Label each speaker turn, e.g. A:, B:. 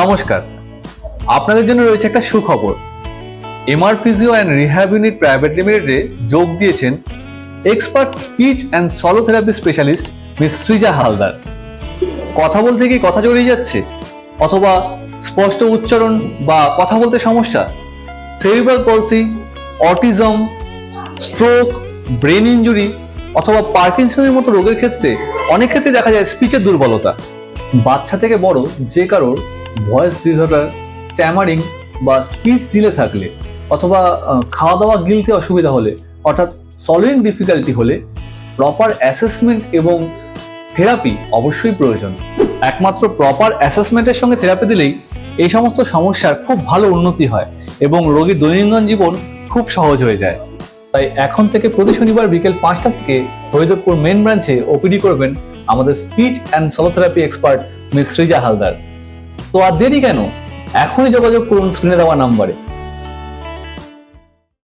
A: নমস্কার। আপনাদের জন্য রয়েছে একটা সুখবর। MR physio and rehab unit private লিমিটেডে যোগ দিয়েছেন expert speech and swallow therapy specialist miss Srija Haldar. কথা বলতে গিয়ে কথা জড়িয়ে যাচ্ছে, অথবা স্পষ্ট উচ্চারণ বা কথা বলতে সমস্যা। Cerebral palsy autism stroke brain injury অথবা পার্কিনসনের মতো রোগের ক্ষেত্রে অনেক ক্ষেত্রে দেখা যায় স্পিচের দুর্বলতা। বাচ্চা থেকে বড় যে কারোর ভয়েস ডিসঅর্ডার স্ট্যামারিং বা স্পিচ ডিলে থাকলে অথবা খাওয়া দাওয়া গিলতে অসুবিধা হলে, অর্থাৎ সলভিং ডিফিকাল্টি হলে প্রপার অ্যাসেসমেন্ট এবং থেরাপি অবশ্যই প্রয়োজন। একমাত্র প্রপার অ্যাসেসমেন্টের সঙ্গে থেরাপি দিলেই এই সমস্ত সমস্যার খুব ভালো উন্নতি হয় এবং রোগীর দৈনন্দিন জীবন খুব সহজ হয়ে যায়। তাই এখন থেকে প্রতি শনিবার বিকেল পাঁচটা থেকে হরিদেবপুর মেন ব্রাঞ্চে ওপিডি করবেন আমাদের speech and swallow therapy expert miss Srija Haldar. তো আর দেরি কেন? এখনই যোগাযোগ করুন স্ক্রিনে দেওয়া নাম্বারে